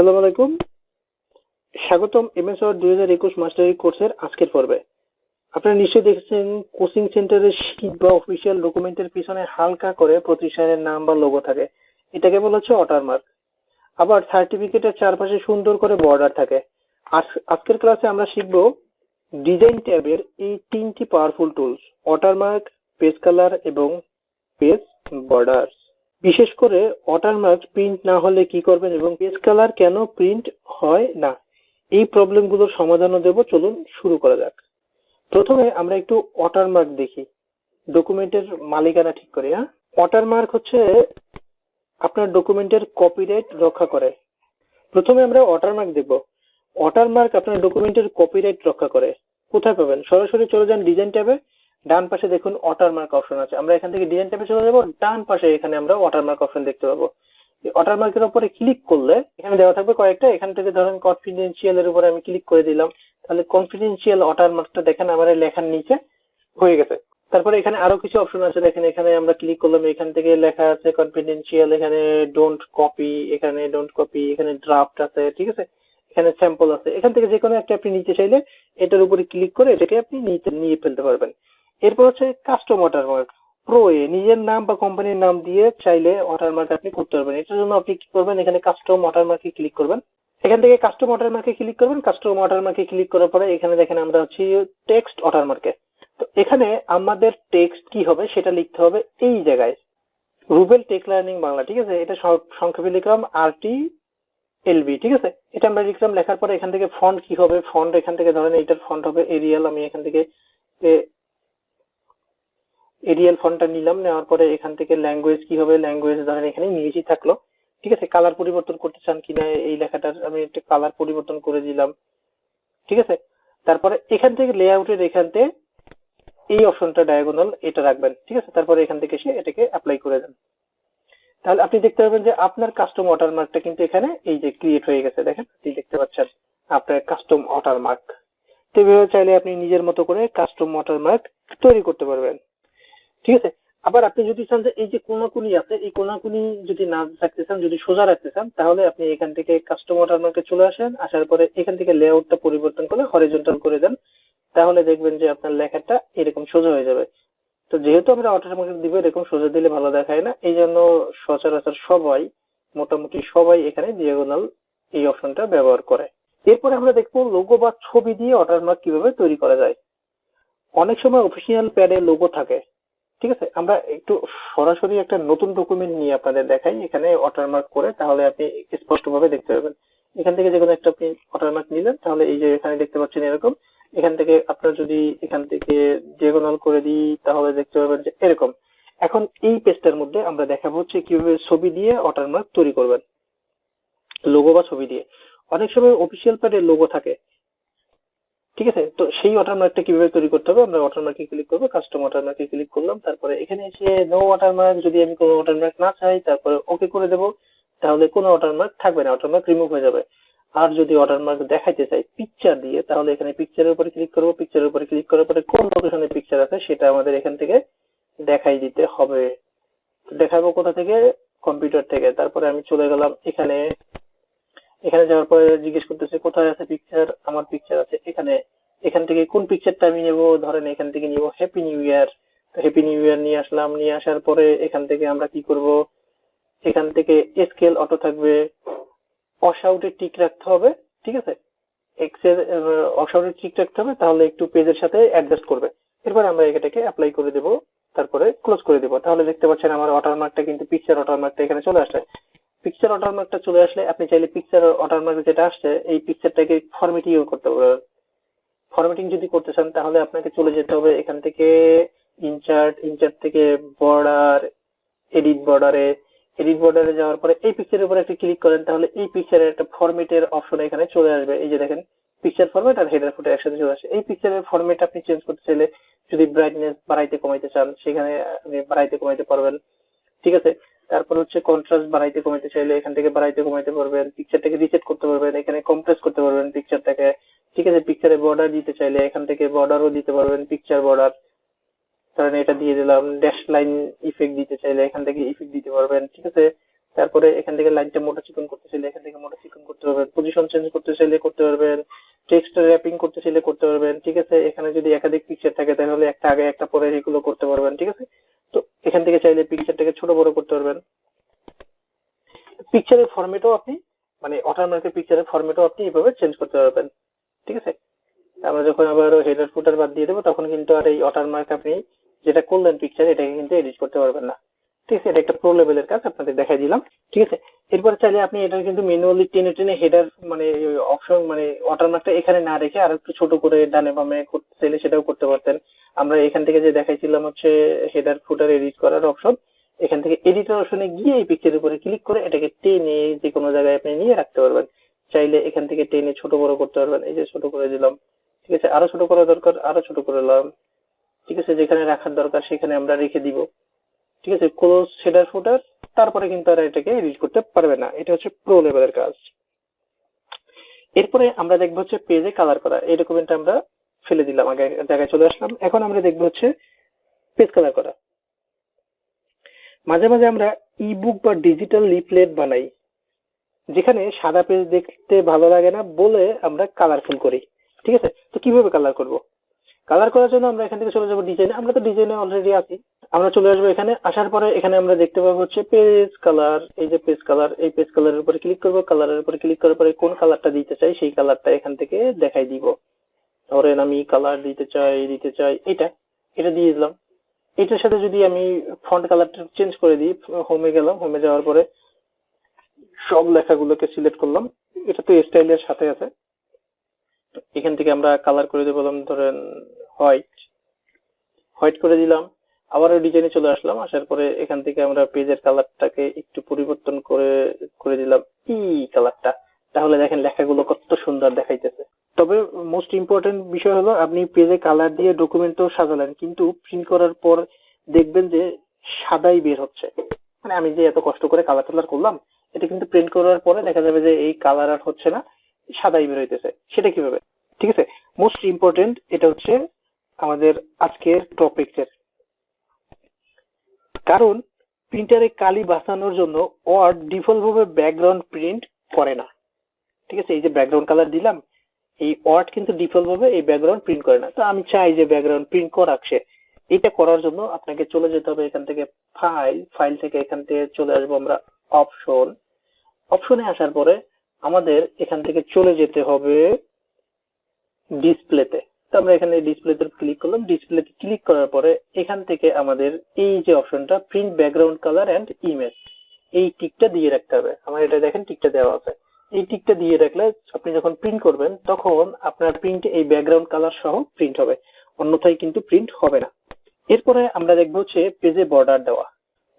আসসালামু আলাইকুম। স্বাগতম এমএসআর দুই হাজার একুশ মাস্টারি কোর্সের আজকের পর্বে। আপনারা নিশ্চয়ই দেখেছেন কোচিং সেন্টারের শীট বা অফিসিয়াল ডকুমেন্টের পিছনে হালকা করে প্রতিষ্ঠানের নাম বা লোগো থাকে। এটাকে বলা হচ্ছে ওয়াটারমার্ক আবার সার্টিফিকেটের চারপাশে সুন্দর করে বর্ডার থাকে। আজ- আজকের ক্লাসে আমরা শিখব ডিজাইন ট্যাবের এই তিনটি powerful tools watermark page colour এবং পেজ বর্ডার বিশেষ করে ওয়াটারমার্ক প্রিন্ট না হলে কি করবেন এবং পেজ কালার কেন প্রিন্ট হয় না? এই প্রবলেমগুলোর সমাধানও দেব। চলুন শুরু করা যাক। প্রথমে আমরা একটু ওয়াটারমার্ক দেখি। ডকুমেন্টের মালিকানা ঠিক করি হ্যাঁ? ওয়াটারমার্ক হচ্ছে আপনার ডকুমেন্টের কপিরাইট রক্ষা করে। প্রথমে আমরা ওয়াটারমার্ক দেখব। ওয়াটারমার্ক আপনার ডকুমেন্টের কপিরাইট রক্ষা করে। কোথায় পাবেন? সরাসরি চলে যান ডিজাইন ট্যাবে। ডান পাশে দেখুন ওয়াটারমার্ক অপশন আছে। আমরা এখান থেকে ডিজাইন ট্যাবে চলে যাব, ডান পাশে এখানে আমরা ওয়াটারমার্ক অপশন দেখতে পাবো। ওয়াটারমার্কের উপরে ক্লিক করলে, এখানে দেওয়া থাকবে কয়েকটা, এখান থেকে ধরেন কনফিডেন্সিয়াল এর উপরে আমি ক্লিক করে দিলাম। তাহলে কনফিডেন্সিয়াল ওয়াটারমার্কটা দেখেন আমার লেখার নিচে হয়ে গেছে। তারপরে এখানে আরও কিছু অপশন আছে, দেখেন এখানে আমরা ক্লিক করলাম, এখান থেকে লেখা আছে কনফিডেন্সিয়াল এখানে ডোন্ট কপি এখানে ডোন্ট কপি এখানে ড্রাফট আছে, ঠিক আছে? এখানে স্যাম্পল আছে। এখান থেকে যে কোনো একটা আপনি নিতে চাইলে, এটার উপরে ক্লিক করে এটাকে আপনি নিতে, নিয়ে ফেলতে পারবেন। এরপর হচ্ছে কাস্টম ওয়াটারমার্ক প্রো এ নিজের নাম বা কোম্পানির নাম দিয়ে চাইলে ওয়াটারমার্ক আপনি করতে পারবেন। এটার জন্য আপনি কি করবেন? এখানে কাস্টম ওয়াটারমার্কে ক্লিক করবেন। এখান থেকে কাস্টম ওয়াটারমার্কে ক্লিক করবেন। কাস্টম ওয়াটারমার্কে ক্লিক করার পরে এখানে দেখেন আমরা হচ্ছি টেক্সট ওয়াটারমার্কে তো এখানে আমাদের টেক্সট কি হবে সেটা লিখতে হবে এই জায়গায়। রুবেল টেক লার্নিং বাংলা, ঠিক আছে? এটা সংক্ষেপে লিখলাম আর টি এলবি ঠিক আছে? এটা আমরা লিখলাম, লেখার পরে এখান থেকে ফন্ট কি হবে? ফন্ট এখান থেকে ধরেন এইটার ফন্ট হবে এরিয়াল আমি এখান থেকে এরিয়াল ফন্টটা নিলাম, নেওয়ার পরে এখান থেকে ল্যাঙ্গুয়েজ কি হবে ল্যাঙ্গুয়েজ ধরেন এখানে ইংরেজি থাকল, ঠিক আছে? কালার পরিবর্তন করতে চান কিনা এই লেখাটার আমি একটা কালার পরিবর্তন করে দিলাম, ঠিক আছে? তারপরে এখান থেকে লেআউটের এখান থেকে এই অপশনটা ডায়াগোনাল এটা রাখবেন, ঠিক আছে? তারপরে এখান থেকে এসে এটাকে অ্যাপ্লাই করে দেন। তাহলে আপনি দেখতে পাবেন যে আপনার কাস্টম ওয়াটারমার্কটা কিন্তু এখানে এই যে ক্রিয়েট হয়ে গেছে, দেখেন? আপনি দেখতে পাচ্ছেন আপনার কাস্টম ওয়াটারমার্ক তো চাইলে আপনি নিজের মতো করে কাস্টম ওয়াটারমার্ক তৈরি করতে পারবেন। ঠিক আছে? আবার আপনি যদি চান যে এই যে কোনাকুনি আছে এই কোনাকুনি যদি না রাখতে চান, যদি সোজা রাখতে চান, তাহলে আপনি এখান থেকে কাস্টম ওয়াটারমার্কে চলে আসেন, আসার পরে এখান থেকে লেআউটটা পরিবর্তন করে হরিজন্টাল করে দেন। তাহলে দেখবেন যে আপনার লেখাটা এরকম সোজা হয়ে যাবে। তো যেহেতু আমরা ওয়াটারমার্ক দিব, এরকম সোজা দিলে ভালো দেখায় না। এই জন্য সচরাচর সবাই, মোটামুটি সবাই এখানে ডিয়াগোনাল এই অপশনটা ব্যবহার করে। এরপরে আমরা দেখব লোগো বা ছবি দিয়ে ওয়াটারমার্ক কীভাবে তৈরি করা যায়। অনেক সময় অফিসিয়াল প্যাডে লোগো থাকে। ঠিক আছে, আমরা একটু সরাসরি একটা নতুন ডকুমেন্ট নিয়ে আপনাদের দেখাই, এখানে ওয়াটারমার্ক করে, তাহলে আপনি স্পষ্টভাবে দেখতে পাবেন এখান থেকে যে কোনো একটা আপনি ওয়াটারমার্ক নিলেন, তাহলে এই যে এখানে দেখতে পাচ্ছেন এরকম। এখান থেকে আপনার যদি এখান থেকে ডিয়াগোনাল করে দিই, তাহলে দেখতে পাবেন যে এরকম। এখন এই পেজটার মধ্যে আমরা দেখাবো হচ্ছে কীভাবে ছবি দিয়ে ওয়াটারমার্ক তৈরি করবেন। লোগো বা ছবি দিয়ে। অনেক সময় অফিসিয়াল প্যাডে লোগো থাকে ঠিক আছে? তো সেই ওয়াটারমার্কটা কীভাবে তৈরি করতে হবে? আমরা ওয়াটারমার্কে ক্লিক করব কাস্টম ওয়াটারমার্কে ক্লিক করলাম, তারপরে এখানে এসে নো ওয়াটারমার্ক যদি আমি কোনো ওয়াটারমার্ক না চাই, তারপরে ওকে করে দেবো, তাহলে কোনো ওয়াটারমার্ক থাকবে না ওয়াটারমার্ক রিমুভ হয়ে যাবে। আর যদি ওয়াটারমার্ক দেখাইতে চাই পিকচার দিয়ে, তাহলে এখানে পিকচারের উপরে ক্লিক করব। পিকচারের উপরে ক্লিক করার পরে কোন লোকেশনে পিকচার আছে, সেটা আমাদের এখান থেকে দেখাই দিতে হবে। দেখাবো কোথা থেকে? কম্পিউটার থেকে। তারপরে আমি চলে গেলাম এখানে। এখানে যাওয়ার পরে জিজ্ঞেস করতেছে, কোথায় আছে পিকচার আমার পিকচার আছে এখানে। এখান থেকে কোন পিকচারটা আমি নেব? ধরেন এখান থেকে নিব happy new year happy new year নিয়ে আসলাম। নিয়ে আসার পরে এখান থেকে আমরা কি করব? এখান থেকে স্কেল অটো থাকবে। অশাউটে টিক রাখতে হবে, ঠিক আছে? এক্সের অশাউটে টিক রাখতে হবে, তাহলে একটু পেজের সাথে অ্যাডজাস্ট করবে। এরপর আমরা এটাকে অ্যাপ্লাই করে দেব, তারপরে ক্লোজ করে দেব। তাহলে দেখতে পাচ্ছেন আমার অটার ওয়াটারমার্কটা কিন্তু পিকচার অটার ওয়াটারমার্কটা এখানে চলে আসছে। পিকচার ওয়াটারমার্কটা চলে আসলে আপনি চাইলে পিকচার ওয়াটারমার্ক যেটা আসছে, এই পিকচারটাকে ফরমেটিং করতে পারবেন ফরম্যাটিং যদি করতে চান, তাহলে আপনাকে চলে যেতে হবে এখান থেকে ইনচার্ট ইনচার্ট থেকে বর্ডার এডিট বর্ডারে এডিট বর্ডারে যাওয়ার পরে এই পিকচারের উপরে একটা ক্লিক করেন, তাহলে এই পিকচারের একটা ফরম্যাটের অপশন এখানে চলে আসবে। এই যে দেখেন পিকচার ফরম্যাট আর হেডার ফুটে একসাথে চলে আসে। এই পিকচারের ফরম্যাট আপনি চেঞ্জ করতে চাইলে যদি ব্রাইটনেস বাড়াইতে কমাইতে চান, সেখানে আপনি বাড়াইতে কমাইতে পারবেন। ঠিক আছে? তারপর হচ্ছে কন্ট্রাস্ট বাড়াইতে কমাইতে চাইলে এখান থেকে বাড়াইতে কমাইতে পারবেন পিকচারটাকে রিসেট করতে পারবেন, এখানে কম্প্রেস করতে পারবেন পিকচারটাকে ঠিক আছে পিকচারে বর্ডার দিতে চাইলে এখান থেকে বর্ডারও দিতে পারবেন পিকচার বর্ডার ধরেন এটা দিয়ে দিলাম ড্যাশ লাইন ইফেক্ট দিতে চাইলে এখান থেকে ইফেক্ট দিতে পারবেন, ঠিক আছে? তারপরে এখান থেকে লাইনটা মোটা চিকন করতে চাইলে এখান থেকে মোটা চিকন করতে পারবেন পজিশন চেঞ্জ করতে চাইলে করতে পারবেন টেক্সট র্যাপিং করতে চাইলে করতে পারবেন, ঠিক আছে? এখানে যদি একাধিক পিকচার থাকে তাহলে একটা আগে একটা পরে এগুলো করতে পারবেন, ঠিক আছে? এখান থেকে চাইলে পিকচারটাকে ছোট বড় করতে পারবেন। পিকচারের ফরম্যাটও আপনি মানে অটোমেটিক পিকচারের ফরম্যাটও আপনি এভাবে চেঞ্জ করতে পারবেন। ঠিক আছে? আমরা যখন আবার হেডার ফুটার বাদ দিয়ে দেবো, তখন কিন্তু আর এই ওয়াটারমার্ক আপনি যেটা করলেন পিকচার এটাকে কিন্তু এডিট করতে পারবেন না। ঠিক আছে এটা একটা প্রো লেভেলের কাজ, আপনাদের দেখাই দিলাম। ঠিক আছে? এরপর চাইলে আপনি এটা কিন্তু ম্যানুয়ালি টেনে টেনে হেডার মানে অপশন মানে ওয়াটারমার্কটা এখানে না রেখে আর একটু ছোট করে ডানে বামে করতে, চাইলে সেটাও করতে পারতেন। আমরা এখান থেকে যে দেখাইছিলাম হচ্ছে হেডার ফুটার এডিট করার অপশন এখান থেকে এডিটর অপশনে গিয়ে এই পিকচারের উপরে ক্লিক করে এটাকে টেনে যে কোনো জায়গায় আপনি নিয়ে রাখতে পারবেন। চাইলে এখান থেকে টেনে ছোট বড় করতে পারবেন। এই যে ছোট করে দিলাম। ঠিক আছে? আরও ছোট করা দরকার, আরও ছোট করে দিলাম। ঠিক আছে? যেখানে রাখার দরকার সেখানে আমরা রেখে দিব। ঠিক আছে ক্লোজ শেডার ফুটার তারপরে কিন্তু আর এটাকে এডিট করতে পারবে না। এটা হচ্ছে প্রো লেভেলের কাজ। এরপরে আমরা দেখব হচ্ছে পেজে কালার করা। এই ডকুমেন্টটা আমরা ফেলে দিলাম, আগে জায়গায় চলে আসলাম। এখন আমরা দেখব হচ্ছে পেজ কালার করা। মাঝে মাঝে আমরা ইবুক বা ডিজিটাল লিফলেট বানাই, যেখানে সাদা পেজ দেখতে ভালো লাগে না বলে আমরা কালারফুল করি। ঠিক আছে? তো কীভাবে কালার করব? কালার করার জন্য আমরা এখান থেকে চলে যাব ডিজাইনে আমরা তো ডিজাইনে অলরেডি আছি। আমরা চলে আসব এখানে। আসার পরে এখানে আমরা দেখতে পাবো হচ্ছে পেজ কালার এই যে পেজ কালার এই পেজ কালারের উপরে ক্লিক করব। কালারের উপরে ক্লিক করার পরে কোন কালারটা দিতে চাই, সেই কালারটা এখান থেকে দেখাই দিব। ধরেন আমি কালার দিতে চাই দিতে চাই এটা। এটা দিয়ে দিলাম। এটার সাথে যদি আমি ফন্ট কালারটা চেঞ্জ করে দিই হোমে গেলাম। হোমে যাওয়ার পরে সব লেখাগুলোকে সিলেক্ট করলাম। এটা তো স্টাইলের সাথে আছে। এখান থেকে আমরা কালার করে দিয়ে বললাম ধরেন হোয়াইট হোয়াইট করে দিলাম। আবারও ডিজাইনে চলে আসলাম। আসার পরে এখান থেকে আমরা পেজের কালারটাকে একটু পরিবর্তন করে করে দিলাম ই কালারটা তাহলে দেখেন লেখাগুলো কত সুন্দর দেখাইতেছে। তবে মোস্ট ইম্পর্টেন্ট বিষয় হলো আপনি পেজে কালার দিয়ে ডকুমেন্ট তো সাজালেন, কিন্তু প্রিন্ট করার পর দেখবেন যে সাদাই বের হচ্ছে। মানে আমি যে এত কষ্ট করে কালার টালার করলাম, এটা কিন্তু প্রিন্ট করার পরে দেখা যাবে যে এই কালার আর হচ্ছে না, সাদাই বের হইতেছে। সেটা কীভাবে? ঠিক আছে? মোস্ট ইম্পর্টেন্ট এটা হচ্ছে আমাদের আজকের টপিকের কারণ প্রিন্টারে কালি বাঁচানোর জন্য ওয়ার্ড ডিফল্ট ভাবে ব্যাকগ্রাউন্ড প্রিন্ট করে না। ঠিক আছে? এই যে ব্যাকগ্রাউন্ড কালার দিলাম, এই ওয়ার্ড কিন্তু ডিফল্ট ভাবে এই ব্যাকগ্রাউন্ড প্রিন্ট করে না। তো আমি চাই যে ব্যাকগ্রাউন্ড প্রিন্ট সে। এটা করার জন্য আপনাকে চলে যেতে হবে এখান থেকে ফাইল ফাইল থেকে এখান থেকে চলে আসব আমরা অপশন অপশনে আসার পরে আমাদের এখান থেকে চলে যেতে হবে ডিসপ্লেতে তো আমরা এখানে ডিসপ্লেতে ক্লিক করলাম। ডিসপ্লেতে ক্লিক করার পরে এখান থেকে আমাদের এই যে অপশনটা print background colour and image এই টিকটা দিয়ে রাখতে হবে। আমার এটা দেখেন টিকটা দেওয়া আছে। এই টিকটা দিয়ে রাখলে আপনি যখন প্রিন্ট করবেন, তখন আপনার প্রিন্ট এই ব্যাকগ্রাউন্ড কালার সহ প্রিন্ট হবে। অন্যথায় কিন্তু প্রিন্ট হবে না। এরপরে আমরা দেখব হচ্ছে পেজে বর্ডার দেওয়া।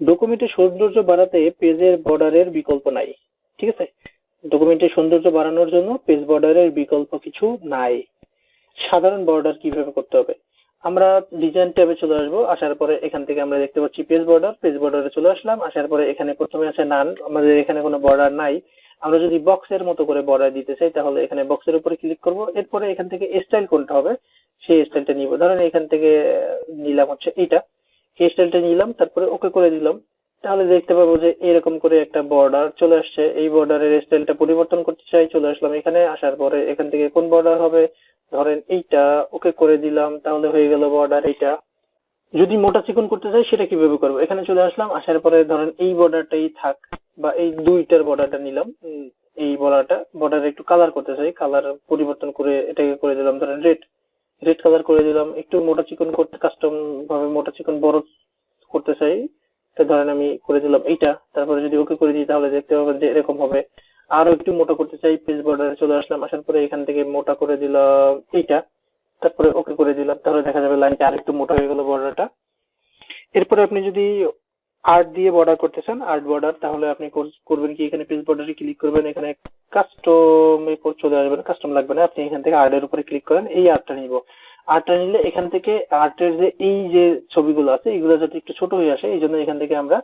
ডকুমেন্টের সৌন্দর্য বাড়াতে পেজের বর্ডারের বিকল্প নাই। ঠিক আছে? ডকুমেন্টের সৌন্দর্য বাড়ানোর জন্য পেজ বর্ডারের বিকল্প কিছু নাই। সাধারণ বর্ডার কীভাবে করতে হবে? আমরা ডিজাইন ট্যাবে চলে আসব, আসার পরে এখান থেকে আমরা দেখতে পাচ্ছি পেজ বর্ডার পেজ বর্ডারে চলে আসলাম, আসার পরে এখানে প্রথমে আছে নান আমাদের এখানে কোনো বর্ডার নাই। আমরা যদি বক্সের মতো করে বর্ডার দিতে চাই, তাহলে এখানে বক্সের উপরে ক্লিক করব। এরপরে এখান থেকে স্টাইল কোনটা হবে, সেই স্টাইলটা নিব। ধরেন এখান থেকে নিলাম হচ্ছে এটা এই স্টাইলটা নিলাম, তারপরে ওকে করে দিলাম। তাহলে দেখতে পাবো যে এরকম করে একটা বর্ডার চলে আসছে। এই বর্ডারের স্টাইলটা পরিবর্তন করতে চাই, চলে আসলাম এখানে। আসার পরে এখান থেকে কোন বর্ডার হবে? ধরেন এইটা ওকে করে দিলাম, তাহলে হয়ে গেল বর্ডার এইটা। যদি মোটা চিকন করতে চাই, সেটা কীভাবে করব? এখানে চলে আসলাম, আসার পরে ধরেন এই বর্ডারটাই থাক, বা এই দুইটার বর্ডারটা নিলাম এই বর্ডারটা বর্ডার একটু কালার করতে চাই কালার পরিবর্তন করে এটাকে করে দিলাম, ধরেন রেড রেড কালার করে দিলাম, একটু মোটা চিকন করতে কাস্টম ভাবে মোটা চিকন বড় করতে চাই ধরেন আমি করে দিলাম এইটা। তারপরে যদি ওকে করে দিই, তাহলে দেখতে পাবেন যে এরকম হবে। আরও একটু মোটা করতে চাই পেজ বর্ডারে চলে আসলাম, আসার পরে এখান থেকে মোটা করে দিলাম এইটা, তারপরে ওকে করে দিলাম, তাহলে দেখা যাবে লাইনটা আরেকটু মোটা হয়ে গেল বর্ডারটা এরপরে আপনি যদি আর্ট দিয়ে বর্ডার করতে চান আর্ট বর্ডার তাহলে আপনি কর- করবেন কি, এখানে পেজ বর্ডারে ক্লিক করবেন, এখানে কাস্টম এরপর চলে আসবেন কাস্টম লাগবে না, আপনি এখান থেকে আর্টের উপরে ক্লিক করেন, এই আর্টটা নিব। আর্টটা নিলে এখান থেকে আর্টের যে এই যে ছবিগুলো আছে, এগুলো যাতে একটু ছোট হয়ে আসে, এই জন্য এখান থেকে আমরা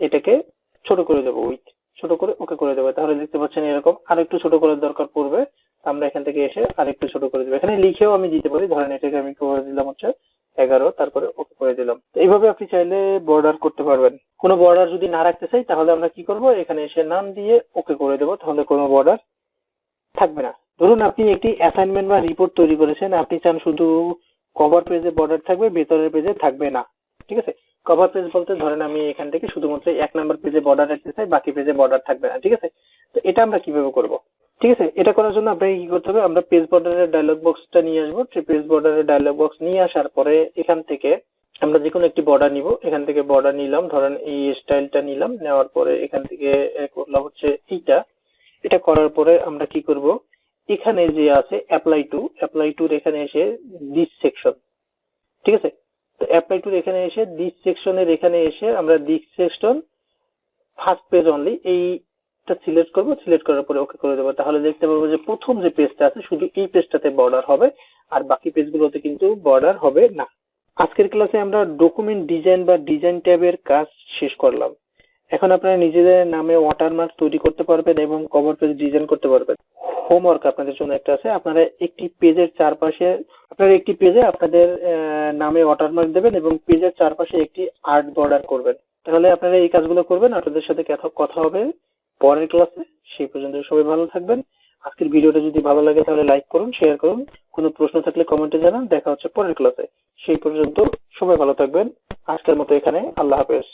এটাকে ছোট করে দেবো উইথ ছোট করে ওকে করে দেবো। তাহলে দেখতে পাচ্ছেন এরকম আর একটু ছোট করার দরকার পড়বে। আমরা এখান থেকে এসে আর একটু ছোট করে দেবো। এখানে লিখেও আমি দিতে পারি। ধরেন এটাকে আমি করে দিলাম হচ্ছে এগারো, তারপরে ওকে করে দিলাম। এইভাবে আপনি চাইলে বর্ডার করতে পারবেন। কোনো বর্ডার যদি না রাখতে চাই, তাহলে আমরা কি করব? এখানে এসে নাম দিয়ে ওকে করে দেবো। তাহলে কোনো বর্ডার থাকবে না। ধরুন আপনি একটি অ্যাসাইনমেন্ট বা রিপোর্ট তৈরি করেছেন। আপনি চান শুধু কভার পেজে বর্ডার থাকবে, ভেতরের পেজে থাকবে না। ঠিক আছে? কভার পেজ বলতে ধরেন আমি এখান থেকে শুধুমাত্র এক নাম্বার পেজে বর্ডার রাখতে চাই, বাকি পেজে বর্ডার থাকবে না, ঠিক আছে? তো এটা আমরা কীভাবে করব? ঠিক আছে? এটা করার জন্য আপনাকে কি করতে হবে? আমরা পেজ বর্ডারের ডায়লগ বক্সটা নিয়ে আসব। পেজ বর্ডারের ডায়লগ বক্স নিয়ে আসার পরে এখান থেকে আমরা যে কোনো একটি বর্ডার নিব। এখান থেকে বর্ডার নিলাম। ধরেন এই স্টাইলটা নিলাম। নেওয়ার পরে এখান থেকে করলাম হচ্ছে এইটা। এটা করার পরে আমরা কি করব? এখানে যে আছে অ্যাপ্লাই টু অ্যাপ্লাই টুর এখানে এসে দিস সেকশন ঠিক আছে? তো অ্যাপ্লাই টুর এখানে এসে দিস সেকশনের এখানে এসে আমরা this section first page only এইটা সিলেক্ট করব সিলেক্ট করার পরে ওকে করে দেবো। তাহলে দেখতে পাবো যে প্রথম যে পেজটা আছে, শুধু এই পেজটাতে বর্ডার হবে, আর বাকি পেজগুলোতে কিন্তু বর্ডার হবে না। আজকের ক্লাসে আমরা ডকুমেন্ট ডিজাইন বা ডিজাইন ট্যাবের কাজ শেষ করলাম। এখন আপনারা নিজেদের নামে ওয়াটারমার্ক তৈরি করতে পারবেন এবং কভার পেজ ডিজাইন করতে পারবেন। হোমওয়ার্ক আপনাদের জন্য একটা আছে। আপনারা একটি পেজের চারপাশে, আপনারা একটি পেজে আপনাদের নামে ওয়াটারমার্ক দেবেন এবং পেজের চারপাশে একটি আর্ট বর্ডার করবেন। তাহলে আপনারা এই কাজগুলো করবেন। আপনাদের সাথে কথা হবে পরের ক্লাসে সেই পর্যন্ত সবাই ভালো থাকবেন। আজকের ভিডিওটা যদি ভালো লাগে তাহলে লাইক করুন শেয়ার করুন। কোনো প্রশ্ন থাকলে কমেন্টে জানান। দেখা হচ্ছে পরের ক্লাসে সেই পর্যন্ত সবাই ভালো থাকবেন। আজকের মতো এখানে। আল্লাহ হাফেজ।